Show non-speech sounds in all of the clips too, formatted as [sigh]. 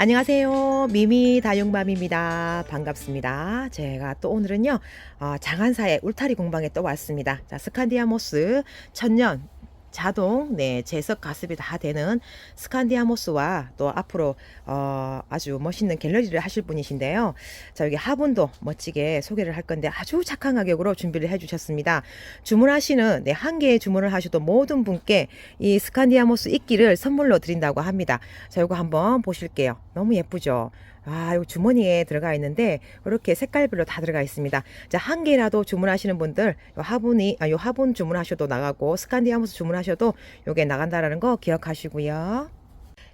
안녕하세요. 미미 다육맘입니다. 반갑습니다. 제가 또 오늘은요, 어, 장안사의 울타리 공방에 또 왔습니다. 자, 스칸디아모스 천년 자동 네 제석 가습이 다 되는 스칸디아모스와 또 앞으로 어, 아주 멋있는 갤러리를 하실 분이신데요. 자 여기 화분도 멋지게 소개를 할 건데 아주 착한 가격으로 준비를 해주셨습니다. 주문하시는 네, 한 개의 주문을 하셔도 모든 분께 이 스칸디아모스 이끼를 선물로 드린다고 합니다. 자 이거 한번 보실게요. 너무 예쁘죠? 아, 요 주머니에 들어가 있는데 이렇게 색깔별로 다 들어가 있습니다. 자, 한 개라도 주문하시는 분들 요 화분이 아, 요 화분 주문하셔도 나가고 스칸디아모스 주문하셔도 요게 나간다라는 거 기억하시고요.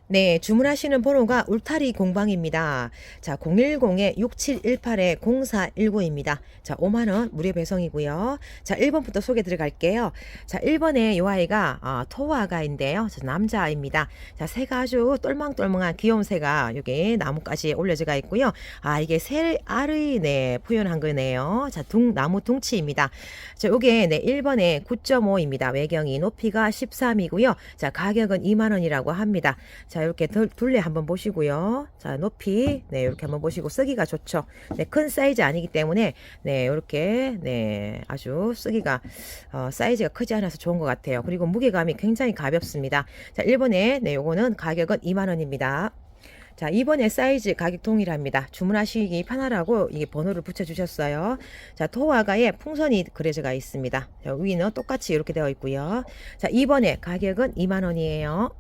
네, 주문하시는 번호가 울타리 공방입니다. 자, 010-6718-0419입니다. 자, 5만원 무료 배송이고요. 자, 1번부터 소개 들어갈게요. 자, 1번에 요 아이가 어, 토아가인데요. 자, 남자아이입니다. 자, 새가 아주 똘망똘망한 귀여운 새가 여기 나무까지 올려져가 있고요. 아, 이게 새 알의 네, 표현한 거네요. 자, 둥, 나무 둥치입니다. 자, 요게 네, 1번에 9.5입니다. 외경이 높이가 13이고요. 자, 가격은 2만원이라고 합니다. 자, 이렇게 둘- 둘레 한번 보시고요. 자, 높이, 네, 이렇게 한번 보시고, 쓰기가 좋죠. 네, 큰 사이즈 아니기 때문에, 네, 이렇게, 네, 아주 쓰기가, 어, 사이즈가 크지 않아서 좋은 것 같아요. 그리고 무게감이 굉장히 가볍습니다. 자, 1번에, 네, 요거는 가격은 2만원입니다. 자, 이번에 사이즈 가격 동일합니다. 주문하시기 편하라고 이게 번호를 붙여주셨어요. 자, 토와가에 풍선이 그려져가 있습니다. 자, 위는 똑같이 이렇게 되어 있고요. 자, 이번에 가격은 2만원이에요.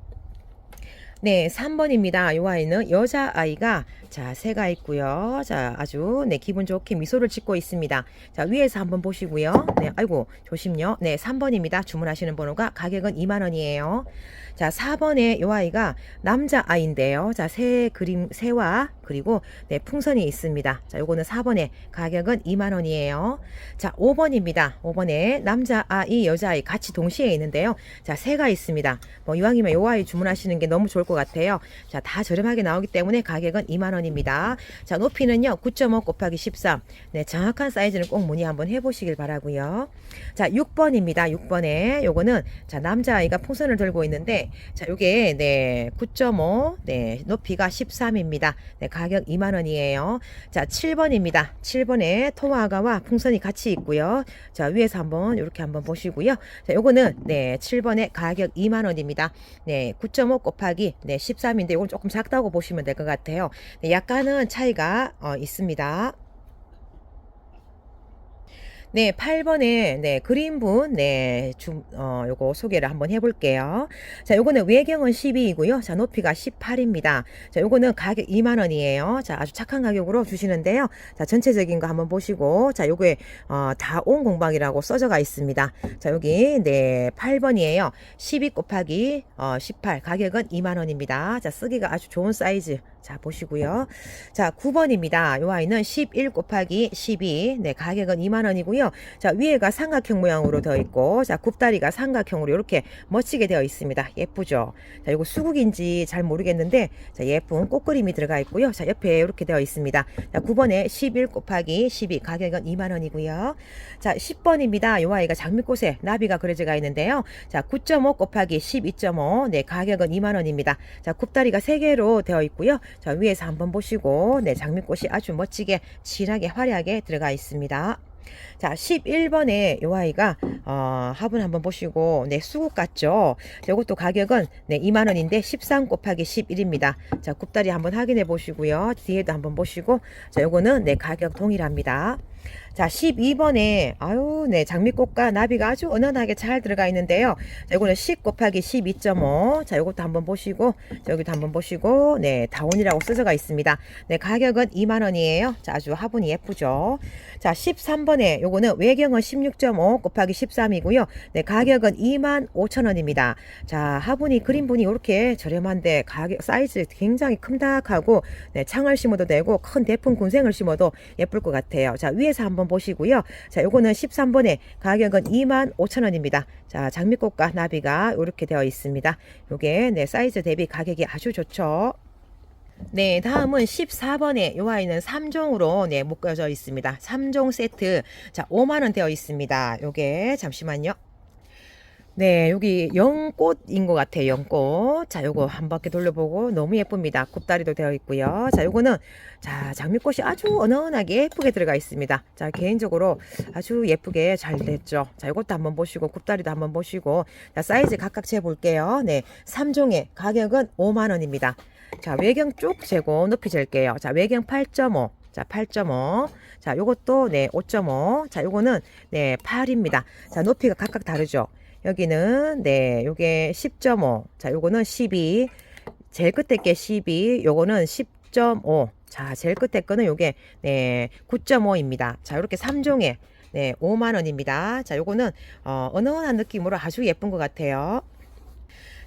네, 3번입니다. 이 아이는 여자아이가 자, 새가 있고요. 자, 아주 네, 기분 좋게 미소를 짓고 있습니다. 자, 위에서 한번 보시고요. 네, 아이고, 조심요. 네, 3번입니다. 주문하시는 번호가 가격은 2만 원이에요. 자, 4번에 이 아이가 남자 아이인데요. 자, 새 그림 새와 그리고 네, 풍선이 있습니다. 자, 요거는 4번에 가격은 2만 원이에요. 자, 5번입니다. 5번에 남자 아이, 여자 아이 같이 동시에 있는데요. 자, 새가 있습니다. 뭐 이왕이면 요 아이 주문하시는 게 너무 좋을 것 같아요. 자, 다 저렴하게 나오기 때문에 가격은 2만 원 입니다. 자, 높이는요. 9.5 곱하기 13. 네, 정확한 사이즈는 꼭 문의 한번 해 보시길 바라고요. 자, 6번입니다. 6번에 요거는 자, 남자아이가 풍선을 들고 있는데 자, 요게 네, 9.5. 네, 높이가 13입니다. 네, 가격 2만 원이에요. 자, 7번입니다. 7번에 토마가와 풍선이 같이 있고요. 자, 위에서 한번 이렇게 한번 보시고요. 자, 요거는 네, 7번에 가격 2만 원입니다. 네, 9.5 곱하기 네, 13인데 이건 조금 작다고 보시면 될 것 같아요. 네, 약간은 차이가 어, 있습니다. 네, 8번에 네, 그린분 네, 좀 어, 요거 소개를 한번 해 볼게요. 자, 요거는 외경은 12이고요. 자, 높이가 18입니다. 자, 요거는 가격 2만 원이에요. 자, 아주 착한 가격으로 주시는데요. 자, 전체적인 거 한번 보시고 자, 요게 어, 다온 공방이라고 써져가 있습니다. 자, 여기 네, 8번이에요. 12 곱하기 어, 18 가격은 2만 원입니다. 자, 쓰기가 아주 좋은 사이즈. 자, 보시고요. 자, 9번입니다. 요 아이는 11 곱하기 12. 네, 가격은 2만 원이고요. 자, 위에가 삼각형 모양으로 되어 있고, 자, 굽다리가 삼각형으로 이렇게 멋지게 되어 있습니다. 예쁘죠? 자, 이거 수국인지 잘 모르겠는데, 자, 예쁜 꽃그림이 들어가 있고요. 자, 옆에 이렇게 되어 있습니다. 자, 9번에 11 곱하기 12. 가격은 2만 원이고요. 자, 10번입니다. 요 아이가 장미꽃에 나비가 그려져가 있는데요. 자, 9.5 곱하기 12.5. 네, 가격은 2만 원입니다. 자, 굽다리가 3개로 되어 있고요. 자, 위에서 한번 보시고, 네, 장미꽃이 아주 멋지게, 진하게, 화려하게 들어가 있습니다. 자, 11번에 요 아이가 어, 화분 한번 보시고 네, 수국 같죠? 이것도 가격은 네, 2만 원인데 13 곱하기 11입니다. 자, 굽다리 한번 확인해 보시고요. 뒤에도 한번 보시고 자, 요거는 네, 가격 동일합니다. 자, 12번에 아유, 네, 장미꽃과 나비가 아주 은은하게 잘 들어가 있는데요. 자, 요거는 10 곱하기 12.5. 자, 요것도 한번 보시고 자, 여기도 한번 보시고 네, 다운이라고 쓰져가 있습니다. 네, 가격은 2만 원이에요. 자, 아주 화분이 예쁘죠. 자, 13번에 요거는 외경은 16.5 곱하기 13이고요. 네, 가격은 2만 5천 원입니다. 자, 화분이 그린분이 이렇게 저렴한데 가격 사이즈 굉장히 큼닥하고 네, 창을 심어도 되고 큰 대풍 군생을 심어도 예쁠 것 같아요. 자, 위에 서 한번 보시고요. 자, 요거는 13번에 가격은 2만 5천 원입니다. 자, 장미꽃과 나비가 이렇게 되어 있습니다. 요게 네, 사이즈 대비 가격이 아주 좋죠. 네, 다음은 14번에 요 아이는 3종으로 네, 묶여져 있습니다. 3종 세트. 자, 5만 원 되어 있습니다. 요게 잠시만요. 네, 여기 연꽃인 것 같아요. 연꽃. 자, 요거 한 바퀴 돌려보고 너무 예쁩니다. 굽다리도 되어 있고요. 자, 요거는 자, 장미꽃이 아주 은은하게 예쁘게 들어가 있습니다. 자, 개인적으로 아주 예쁘게 잘 됐죠. 자, 요것도 한번 보시고 굽다리도 한번 보시고 자, 사이즈 각각 재 볼게요. 네, 3종의 가격은 5만 원입니다. 자, 외경 쭉 재고 높이 잴게요. 자, 외경 8.5. 자, 8.5. 자, 요것도 네, 5.5. 자, 요거는 네, 8입니다. 자, 높이가 각각 다르죠. 여기는 네, 요게 10.5. 자, 요거는 12. 제일 끝에 게 12. 요거는 10.5. 자, 제일 끝에 거는 요게 네, 9.5입니다. 자, 요렇게 3종에 네, 5만 원입니다. 자, 요거는 어, 은은한 느낌으로 아주 예쁜 것 같아요.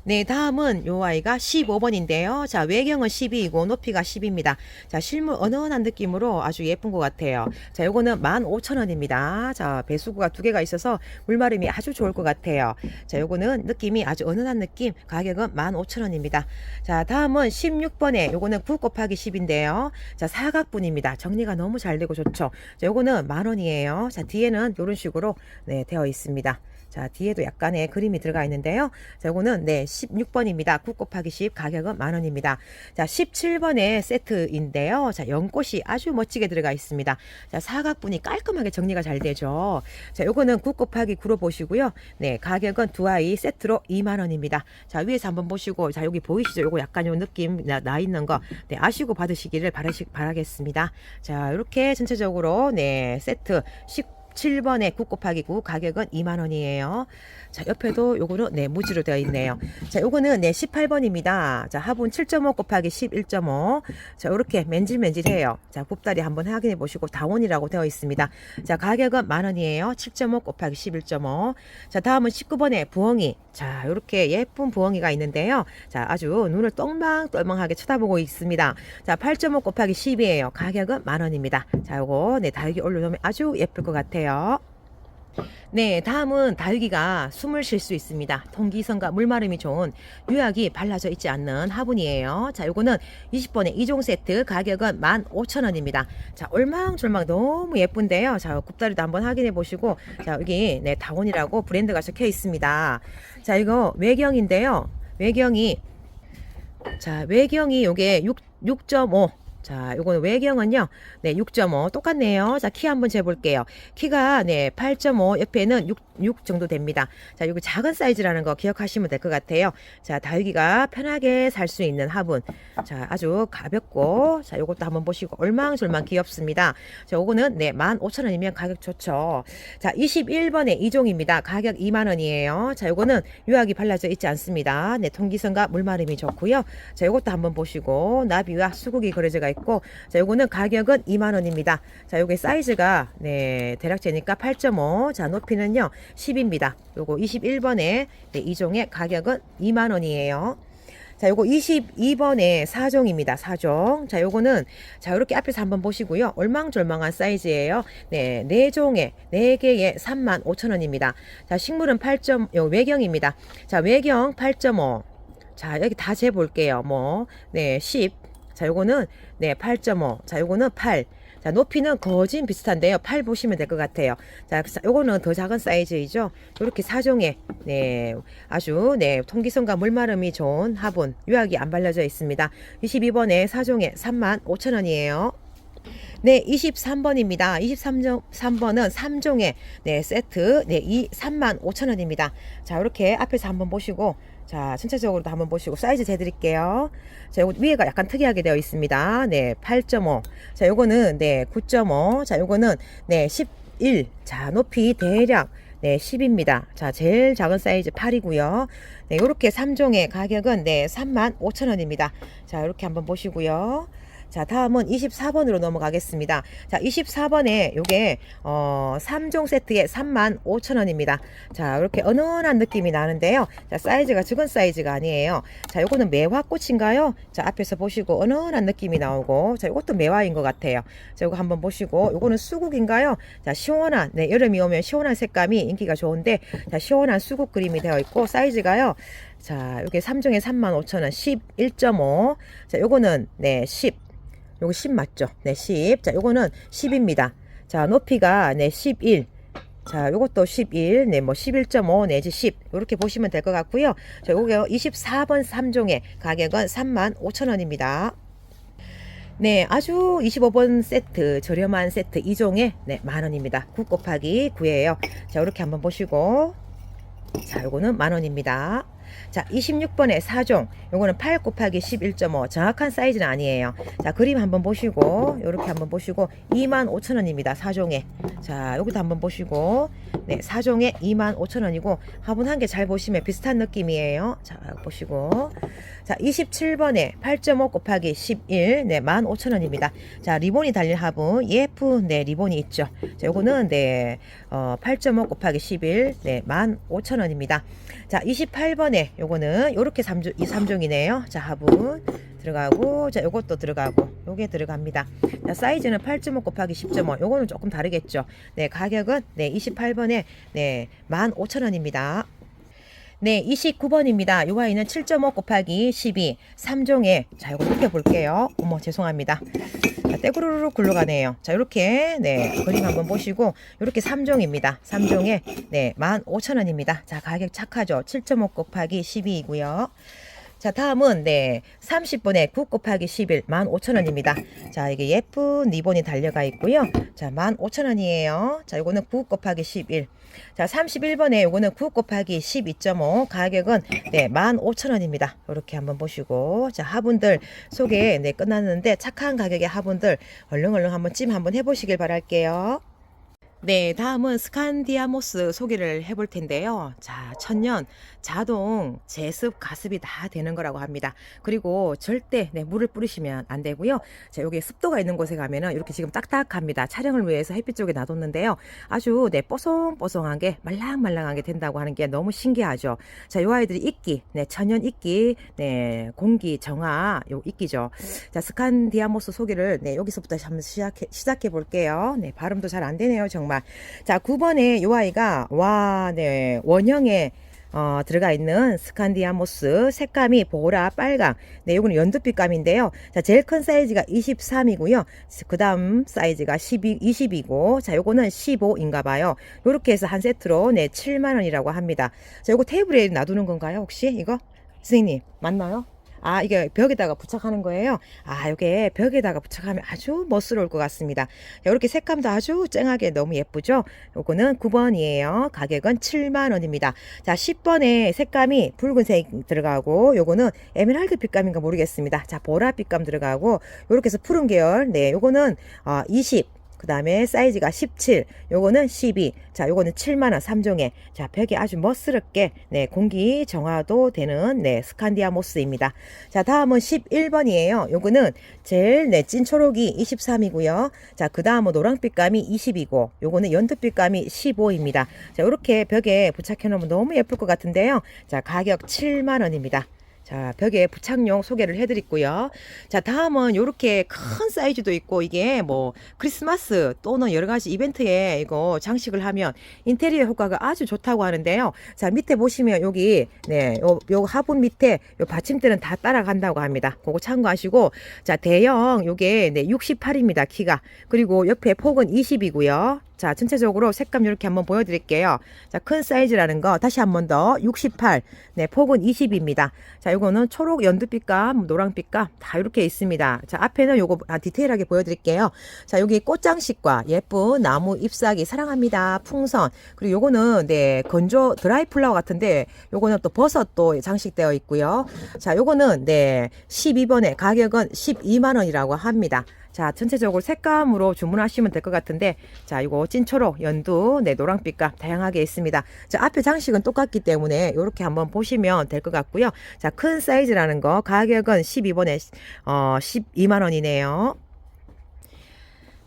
네, 다음은 요 아이가 15번인데요. 자, 외경은 12이고 높이가 10입니다. 자, 실물 은은한 느낌으로 아주 예쁜 것 같아요. 자, 요거는 15,000원입니다. 자, 배수구가 두 개가 있어서 물마름이 아주 좋을 것 같아요. 자, 요거는 느낌이 아주 은은한 느낌. 가격은 15,000원입니다. 자, 다음은 16번에 요거는 9 곱하기 10인데요. 자, 사각분입니다. 정리가 너무 잘 되고 좋죠. 자, 요거는 만 원이에요. 자, 뒤에는 요런 식으로 네, 되어 있습니다. 자, 뒤에도 약간의 그림이 들어가 있는데요. 자, 요거는 네, 16번입니다. 9 곱하기 10 가격은 만 원입니다. 자, 17번의 세트인데요. 자, 연꽃이 아주 멋지게 들어가 있습니다. 자, 사각분이 깔끔하게 정리가 잘 되죠. 자, 요거는 9 곱하기 9로 보시고요. 네, 가격은 두 아이 세트로 2만 원입니다. 자, 위에서 한번 보시고 자, 여기 보이시죠? 요거 약간 요 느낌 나, 나 있는 거 네, 아시고 받으시기를 바라시, 바라겠습니다. 자, 이렇게 전체적으로 네, 세트 10 7번에 9 곱하기 9 가격은 2만 원이에요. 자, 옆에도 요거는 네, 무지로 되어 있네요. 자, 요거는 네, 18번입니다. 자, 화분 7.5 곱하기 11.5. 자, 요렇게 맨질맨질해요. 자, 굽다리 한번 확인해 보시고 다원이라고 되어 있습니다. 자, 가격은 만 원이에요. 7.5 곱하기 11.5. 자, 다음은 19번에 부엉이. 자, 요렇게 예쁜 부엉이가 있는데요. 자, 아주 눈을 똥망똥망하게 쳐다보고 있습니다. 자, 8.5 곱하기 10이에요. 가격은 만 원입니다. 자, 요거 네, 다육이 올려놓으면 아주 예쁠 것 같아요. 네, 다음은 다육이가 숨을 쉴 수 있습니다. 통기성과 물마름이 좋은 유약이 발라져 있지 않는 화분이에요. 자, 요거는 20번의 2종 세트 가격은 15,000원입니다. 자, 올망졸망 너무 예쁜데요. 자, 굽다리도 한번 확인해 보시고 자, 여기 네, 다원이라고 브랜드가 적혀 있습니다. 자, 이거 외경인데요. 외경이 자, 외경이 요게 6 6.5 자, 요거는 외경은요. 네, 6.5 똑같네요. 자, 키 한번 재 볼게요. 키가 네, 8.5 옆에는 6, 6 정도 됩니다. 자, 요거 작은 사이즈라는 거 기억하시면 될 것 같아요. 자, 다육이가 편하게 살 수 있는 화분. 자, 아주 가볍고 자, 요것도 한번 보시고 얼망졸망 귀엽습니다. 자, 요거는 네, 15,000원이면 가격 좋죠. 자, 21번에 2종입니다. 가격 2만 원이에요. 자, 요거는 유학이 발라져 있지 않습니다. 네, 통기성과 물마름이 좋고요. 자, 요것도 한번 보시고 나비와 수국이 그려져가 자, 요거는 가격은 2만 원입니다. 자, 요게 사이즈가 네, 대략 재니까 8.5. 자, 높이는요. 10입니다. 요거 21번에 네, 이 종의 가격은 2만 원이에요. 자, 요거 22번에 4종입니다. 4종. 자, 요거는 자, 요렇게 앞에서 한번 보시고요. 얼망졸망한 사이즈예요. 네, 4종에 4개에 3만 5천 원입니다. 자, 식물은 8점 요 외경입니다. 자, 외경 8.5. 자, 여기 다 재 볼게요. 뭐, 네, 10. 자, 요거는 네, 8.5. 자, 요거는 8. 자, 높이는 거진 비슷한데요. 8 보시면 될 것 같아요. 자, 요거는 더 작은 사이즈이죠. 이렇게 사종에 네, 아주 네, 통기성과 물마름이 좋은 화분 유약이 안 발라져 있습니다. 22번에 사종에 3만 5천 원이에요. 네, 23번입니다. 23번 3번은 3종의 네, 세트 네, 이 3만 5천 원입니다. 자, 이렇게 앞에서 한번 보시고 자, 전체적으로도 한번 보시고 사이즈 재드릴게요. 자, 요거 위에가 약간 특이하게 되어 있습니다. 네, 8.5. 자, 요거는 네, 9.5. 자, 요거는 네, 11. 자, 높이 대략 네, 10입니다. 자, 제일 작은 사이즈 8이고요. 네, 요렇게 3종의 가격은 네, 3만 5천 원입니다. 자, 이렇게 한번 보시고요. 자, 다음은 24번으로 넘어가겠습니다. 자, 24번에 요게 어 3종 세트에 35,000원입니다. 자, 이렇게 은은한 느낌이 나는데요. 자, 사이즈가 적은 사이즈가 아니에요. 자, 요거는 매화꽃인가요? 자, 앞에서 보시고 은은한 느낌이 나오고 자, 요것도 매화인 것 같아요. 자, 요거 한번 보시고 요거는 수국인가요? 자, 시원한 네, 여름이 오면 시원한 색감이 인기가 좋은데 자, 시원한 수국 그림이 되어 있고 사이즈가요. 자, 요게 3종에 35,000원 11.5. 자, 요거는 네, 10. 요거 10 맞죠? 네, 10. 자, 요거는 10입니다. 자, 높이가 네, 11. 자, 요것도 11, 네, 뭐 11.5 내지 10 이렇게 보시면 될 것 같고요. 자, 요게 24번 3종의 가격은 35,000원입니다. 네, 아주 25번 세트 저렴한 세트 2종에 네, 만 원입니다. 9 곱하기 9예요. 자, 이렇게 한번 보시고 자, 요거는 만 원입니다. 자, 26번에 4종. 요거는 8 곱하기 11.5. 정확한 사이즈는 아니에요. 자, 그림 한번 보시고, 요렇게 한번 보시고, 25,000원입니다. 4종에. 자, 여기도 한번 보시고, 네, 4종에 25,000원이고, 화분 한 개 잘 보시면 비슷한 느낌이에요. 자, 보시고. 자, 27번에 8.5 곱하기 11. 네, 15,000원입니다. 자, 리본이 달린 화분. 예쁜, 네, 리본이 있죠. 자, 요거는, 네, 어, 8.5 곱하기 11. 네, 15,000원입니다. 자, 28번에 요거는 요렇게 3종, 이 3종이네요. 자, 화분 들어가고, 자, 요것도 들어가고, 요게 들어갑니다. 자, 사이즈는 8.5 곱하기 10.5. 요거는 조금 다르겠죠. 네, 가격은 네, 28번에 네, 15,000원입니다. 네, 29번입니다. 요 아이는 7.5 곱하기 12, 3종에, 자, 요거 눕혀볼게요. 어머, 죄송합니다. 자, 떼구르르 굴러가네요. 자, 이렇게, 네, 그림 한번 보시고, 이렇게 3종입니다. 3종에, 네, 15,000원입니다. 자, 가격 착하죠? 7.5 곱하기 12이고요. 자, 다음은, 네, 30번에 9 곱하기 11, 15,000원입니다. 자, 이게 예쁜 리본이 달려가 있고요. 자, 15,000원이에요. 자, 요거는 9 곱하기 11. 자, 31번에 요거는 9 곱하기 12.5 가격은 네, 15,000원입니다. 이렇게 한번 보시고 자, 화분들 소개 네, 끝났는데 착한 가격의 화분들 얼른 얼른 한번 찜 한번 해 보시길 바랄게요. 네, 다음은 스칸디아모스 소개를 해볼 텐데요. 자, 천년 자동 제습 가습이 다 되는 거라고 합니다. 그리고 절대 네, 물을 뿌리시면 안 되고요. 자, 여기 습도가 있는 곳에 가면은 이렇게 지금 딱딱합니다. 촬영을 위해서 햇빛 쪽에 놔뒀는데요. 아주 네, 뽀송뽀송하게 말랑말랑하게 된다고 하는 게 너무 신기하죠. 자, 요 아이들이 이끼, 네, 천연 이끼, 네, 공기 정화 요 이끼죠. 자, 스칸디아모스 소개를 네, 여기서부터 한번 시작해 시작해 볼게요. 네, 발음도 잘 안 되네요, 정말. 자, 9번에 요 아이가 와, 네, 원형의 어, 들어가 있는 스칸디아모스. 색감이 보라 빨강. 네 요거는 연두빛감인데요. 자 제일 큰 사이즈가 23이고요. 그 다음 사이즈가 12, 20이고 자 요거는 15인가 봐요. 요렇게 해서 한 세트로 네 7만원이라고 합니다. 자 요거 테이블에 놔두는 건가요 혹시? 이거? 선생님 맞나요? 아, 이게 벽에다가 부착하는 거예요. 아, 이게 벽에다가 부착하면 아주 멋스러울 것 같습니다. 이렇게 색감도 아주 쨍하게 너무 예쁘죠? 요거는 9번이에요. 가격은 7만원입니다. 자, 10번에 색감이 붉은색 들어가고, 요거는 에메랄드 빛감인가 모르겠습니다. 자, 보라 빛감 들어가고, 요렇게 해서 푸른 계열. 네, 요거는 어, 20. 그 다음에 사이즈가 17, 요거는 12, 자, 요거는 7만원 3종에, 자, 벽이 아주 멋스럽게, 네, 공기 정화도 되는, 네, 스칸디아 모스입니다. 자, 다음은 11번이에요. 요거는 제일, 네, 찐 초록이 23이고요. 자, 그 다음은 노랑빛 감이 20이고, 요거는 연두빛 감이 15입니다. 자, 요렇게 벽에 부착해 놓으면 너무 예쁠 것 같은데요. 자, 가격 7만원입니다. 자, 벽에 부착용 소개를 해드렸고요. 자, 다음은 이렇게 큰 사이즈도 있고 이게 뭐 크리스마스 또는 여러 가지 이벤트에 이거 장식을 하면 인테리어 효과가 아주 좋다고 하는데요. 자, 밑에 보시면 여기 네, 요, 요 화분 밑에 요 받침대는 다 따라간다고 합니다. 그거 참고하시고 자, 대형 요게 네, 68입니다. 키가. 그리고 옆에 폭은 20이고요. 자, 전체적으로 색감 이렇게 한번 보여드릴게요. 자, 큰 사이즈라는 거 다시 한 번 더 68. 네, 폭은 20입니다. 자, 요거는 초록 연두빛감, 노랑빛감 다 이렇게 있습니다. 자, 앞에는 요거 아, 디테일하게 보여드릴게요. 자, 여기 꽃장식과 예쁜 나무 잎사귀 사랑합니다. 풍선. 그리고 요거는 네, 건조 드라이 플라워 같은데 요거는 또 버섯도 장식되어 있고요. 자, 요거는 네, 12번에 가격은 12만 원이라고 합니다. 자, 전체적으로 색감으로 주문하시면 될 것 같은데, 자, 이거 찐초록, 연두, 네, 노랑빛감 다양하게 있습니다. 자, 앞에 장식은 똑같기 때문에 이렇게 한번 보시면 될 것 같고요. 자, 큰 사이즈라는 거 가격은 12번에 어, 12만 원이네요.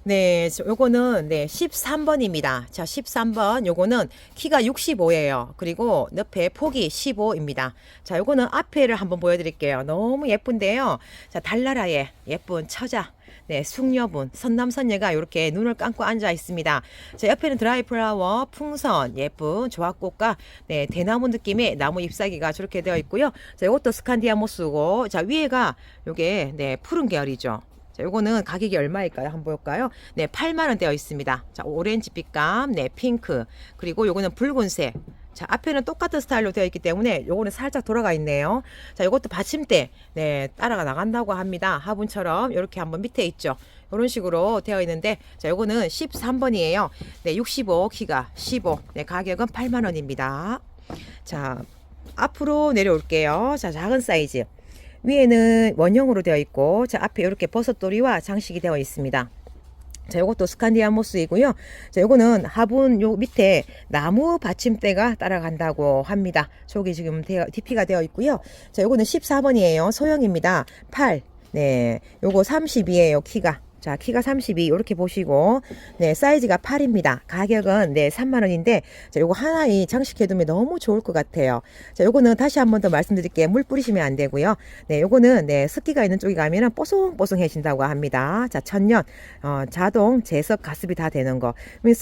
네, 저- 요거는 네, 13번입니다. 자, 13번 요거는 키가 65예요. 그리고 옆에 폭이 15입니다. 자, 요거는 앞에를 한번 보여 드릴게요. 너무 예쁜데요. 자, 달나라의 예쁜 처자. 네, 숙녀분, 선남선녀가 이렇게 눈을 감고 앉아 있습니다. 자, 옆에는 드라이 플라워, 풍선, 예쁜 조합꽃과 네, 대나무 느낌의 나무 잎사귀가 저렇게 되어 있고요. 자, 이것도 스칸디아 모스고, 자, 위에가 요게 네, 푸른 계열이죠. 자, 요거는 가격이 얼마일까요? 한번 볼까요? 네, 8만 원 되어 있습니다. 자, 오렌지 빛감, 네, 핑크. 그리고 요거는 붉은색. 자, 앞에는 똑같은 스타일로 되어 있기 때문에 요거는 살짝 돌아가 있네요. 자, 요것도 받침대, 네, 따라가 나간다고 합니다. 화분처럼 이렇게 한번 밑에 있죠. 이런 식으로 되어 있는데, 자, 요거는 13번이에요. 네, 65, 키가 15. 네, 가격은 8만 원입니다. 자, 앞으로 내려올게요. 자, 작은 사이즈. 위에는 원형으로 되어 있고, 자, 앞에 이렇게 버섯돌이와 장식이 되어 있습니다. 자, 요것도 스칸디아 모스이고요. 자, 요거는 화분 요 밑에 나무 받침대가 따라간다고 합니다. 저기 지금 되어, DP가 되어 있고요. 자, 요거는 14번이에요. 소형입니다. 8. 네. 요거 32예요, 키가. 자, 키가 32 이렇게 보시고 네, 사이즈가 8입니다. 가격은 네, 3만 원인데 자, 요거 하나에 장식해 두면 너무 좋을 것 같아요. 자, 요거는 다시 한 번 더 말씀드릴게요. 물 뿌리시면 안 되고요. 네, 요거는 네, 습기가 있는 쪽에 가면은 뽀송뽀송해진다고 합니다. 자, 천년 어, 자동 제습 가습이 다 되는 거. 그러면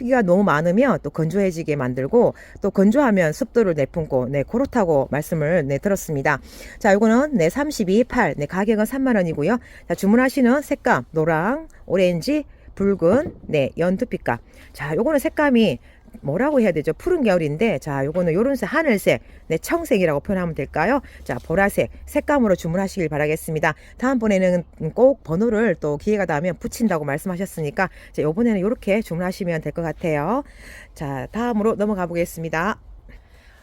습기가 너무 많으면 또 건조해지게 만들고 또 건조하면 습도를 내뿜고 네, 그렇다고 말씀을 네, 들었습니다. 자, 요거는 네, 32, 8. 네, 가격은 3만 원이고요. 자, 주문하시는 색감 노랑, 오렌지, 붉은, 네, 연두빛감. 자, 요거는 색감이 뭐라고 해야 되죠? 푸른 계열인데, 자, 요거는 요런색, 하늘색, 네, 청색이라고 표현하면 될까요? 자, 보라색, 색감으로 주문하시길 바라겠습니다. 다음번에는 꼭 번호를 또 기회가 닿으면 붙인다고 말씀하셨으니까, 자, 요번에는 요렇게 주문하시면 될 것 같아요. 자, 다음으로 넘어가 보겠습니다.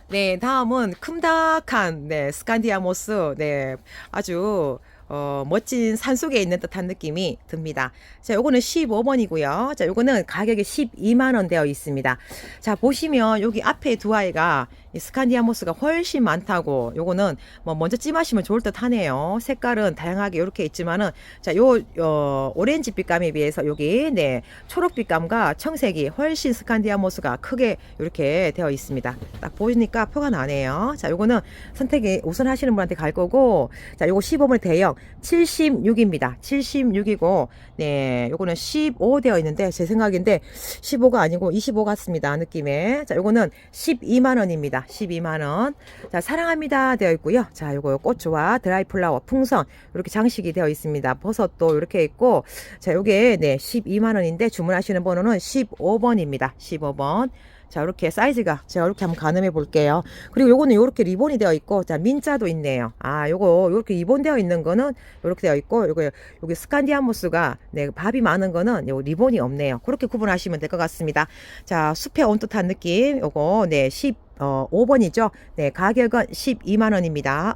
네, 다음은 큼닥한 네, 스칸디아모스 네, 아주 어, 멋진 산 속에 있는 듯한 느낌이 듭니다. 자, 요거는 15번이고요. 자, 요거는 가격이 12만 원 되어 있습니다. 자, 보시면 여기 앞에 두 아이가 이 스칸디아 모스가 훨씬 많다고 요거는 뭐 먼저 찜하시면 좋을 듯 하네요. 색깔은 다양하게 이렇게 있지만은 자, 요 어, 오렌지 빛감에 비해서 여기 네, 초록 빛감과 청색이 훨씬 스칸디아 모스가 크게 이렇게 되어 있습니다. 딱 보니까 표가 나네요. 자, 요거는 선택이 우선 하시는 분한테 갈 거고 자, 요거 15번 대형 76입니다. 76이고 네, 요거는 15 되어 있는데 제 생각인데 15가 아니고 25 같습니다. 느낌에. 자, 요거는 12만 원입니다. 12만 원. 자, 사랑합니다 되어 있고요. 자, 요거 꽃주와 드라이 플라워, 풍선 이렇게 장식이 되어 있습니다. 버섯도 이렇게 있고 자, 요게 네, 12만 원인데 주문하시는 번호는 15번입니다. 15번. 자, 이렇게 사이즈가 제가 이렇게 한번 가늠해 볼게요. 그리고 요거는 요렇게 리본이 되어 있고, 자, 민자도 있네요. 아, 요거, 요렇게 리본 되어 있는 거는 요렇게 되어 있고, 요거, 여기 스칸디아모스가, 네, 밥이 많은 거는 요 리본이 없네요. 그렇게 구분하시면 될 것 같습니다. 자, 숲에 온 듯한 느낌, 요거, 네, 10, 어, 5번이죠. 네, 가격은 12만 원입니다.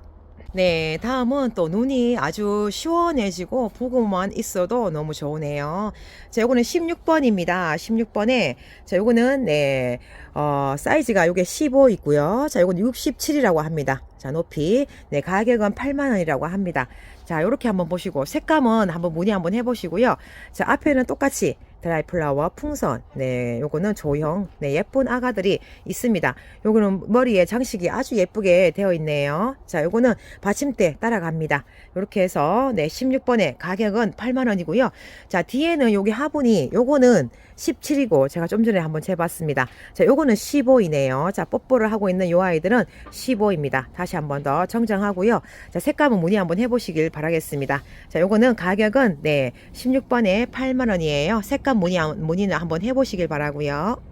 네, 다음은 또 눈이 아주 시원해지고 보고만 있어도 너무 좋으네요. 자, 요거는 16번입니다. 16번에, 자, 요거는, 네, 어, 사이즈가 요게 15 있고요. 자, 요건 67이라고 합니다. 자, 높이. 네, 가격은 8만 원이라고 합니다. 자, 요렇게 한번 보시고, 색감은 한번 문의 한번 해 보시고요. 자, 앞에는 똑같이 드라이 플라워, 풍선, 네, 요거는 조형, 네, 예쁜 아가들이 있습니다. 요거는 머리에 장식이 아주 예쁘게 되어 있네요. 자, 요거는 받침대 따라갑니다. 요렇게 해서, 네, 16번에 가격은 8만 원이고요. 자, 뒤에는 여기 화분이, 요거는 17이고, 제가 좀 전에 한번 재봤습니다. 자, 요거는 15이네요. 자, 뽀뽀를 하고 있는 요 아이들은 15입니다. 다시 한번 더 정정하고요. 자, 색감은 문의 한번 해 보시길 바라겠습니다. 자, 요거는 가격은, 네, 16번에 8만 원이에요. 색감 문의, 문의는 한번 해보시길 바라고요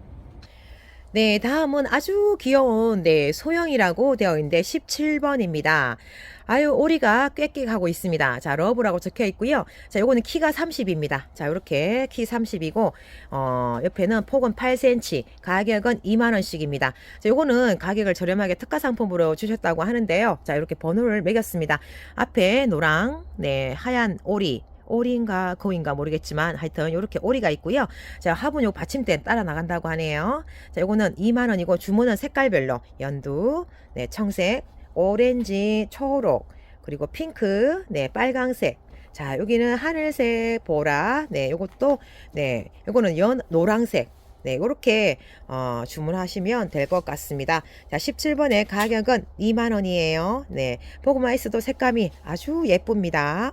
네, 다음은 아주 귀여운, 네, 소형이라고 되어 있는데 17번입니다. 아유, 오리가 꽥꽥하고 있습니다. 자, 러브라고 적혀 있고요. 자, 요거는 키가 30입니다. 자, 요렇게 키 30이고, 어, 옆에는 폭은 8cm, 가격은 2만 원씩입니다. 자, 요거는 가격을 저렴하게 특가 상품으로 주셨다고 하는데요. 자, 이렇게 번호를 매겼습니다. 앞에 노랑, 네, 하얀 오리, 오리인가 거인가 모르겠지만 하여튼 이렇게 오리가 있고요. 자, 화분 요 받침대 따라 나간다고 하네요. 자, 요거는 2만 원이고 주문은 색깔별로 연두, 네, 청색, 오렌지, 초록, 그리고 핑크, 네, 빨강색. 자, 여기는 하늘색, 보라, 네, 요것도, 네, 요거는 연, 노랑색. 네, 이렇게 어, 주문하시면 될 것 같습니다. 자, 17번의 가격은 2만 원이에요. 네, 보고만 있어도 색감이 아주 예쁩니다.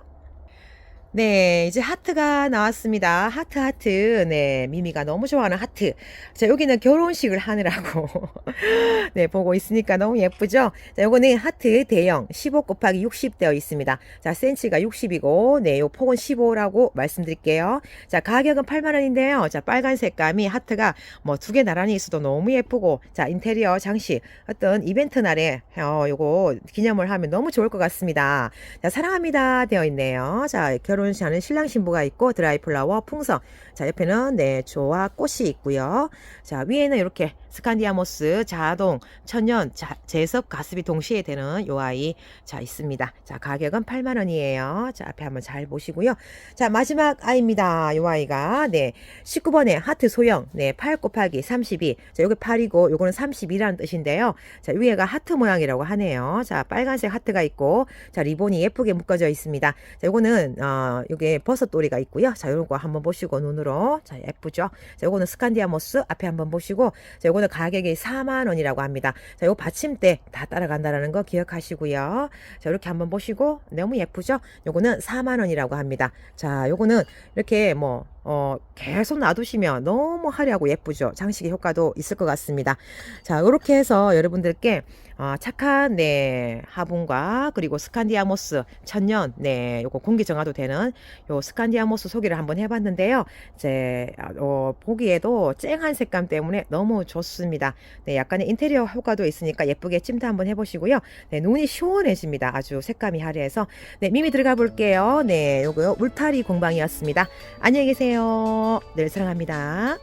네, 이제 하트가 나왔습니다. 하트, 하트. 네, 미미가 너무 좋아하는 하트. 자, 여기는 결혼식을 하느라고. [laughs] 네, 보고 있으니까 너무 예쁘죠? 자, 요거는 하트 대형 15 곱하기 60 되어 있습니다. 자, 센치가 60이고, 네, 요 폭은 15라고 말씀드릴게요. 자, 가격은 8만원인데요. 자, 빨간 색 감이 하트가 뭐 두 개 나란히 있어도 너무 예쁘고, 자, 인테리어 장식, 어떤 이벤트 날에, 어, 요거 기념을 하면 너무 좋을 것 같습니다. 자, 사랑합니다. 되어 있네요. 자, 결혼 식 하는 신랑 신부가 있고, 드라이플라워, 풍선. 자, 옆에는 네, 조와 꽃이 있고요. 자, 위에는 이렇게 스칸디아모스, 자동, 천연, 자, 제섭, 가습이 동시에 되는 요 아이 자 있습니다. 자, 가격은 8만 원이에요. 자, 앞에 한번 잘 보시고요. 자, 마지막 아이입니다. 요 아이가 네, 19번에 하트 소형. 네, 8 곱하기 32. 자, 요게 8이고 요거는 32라는 뜻인데요. 자, 위에가 하트 모양이라고 하네요. 자, 빨간색 하트가 있고 자, 리본이 예쁘게 묶어져 있습니다. 자, 요거는 어, 요게 버섯돌이가 있고요. 자, 요런 거 한번 보시고 눈으로. 자, 예쁘죠? 자, 요거는 스칸디아모스 앞에 한번 보시고 자, 요거 는 가격이 4만 원이라고 합니다. 자, 요 받침대 다 따라간다라는 거 기억하시고요. 자, 이렇게 한번 보시고 너무 예쁘죠? 요거는 4만 원이라고 합니다. 자, 요거는 이렇게 뭐 어, 계속 놔두시면 너무 화려하고 예쁘죠. 장식의 효과도 있을 것 같습니다. 자, 이렇게 해서 여러분들께 어, 착한 네 화분과 그리고 스칸디아모스 천년 네 요거 공기 정화도 되는 요 스칸디아모스 소개를 한번 해봤는데요. 이제 어, 보기에도 쨍한 색감 때문에 너무 좋습니다. 네, 약간의 인테리어 효과도 있으니까 예쁘게 찜도 한번 해보시고요. 네, 눈이 시원해집니다. 아주 색감이 화려해서 네 미미 들어가 볼게요. 네, 요거 울타리 공방이었습니다. 안녕히 계세 요. 늘 사랑합니다.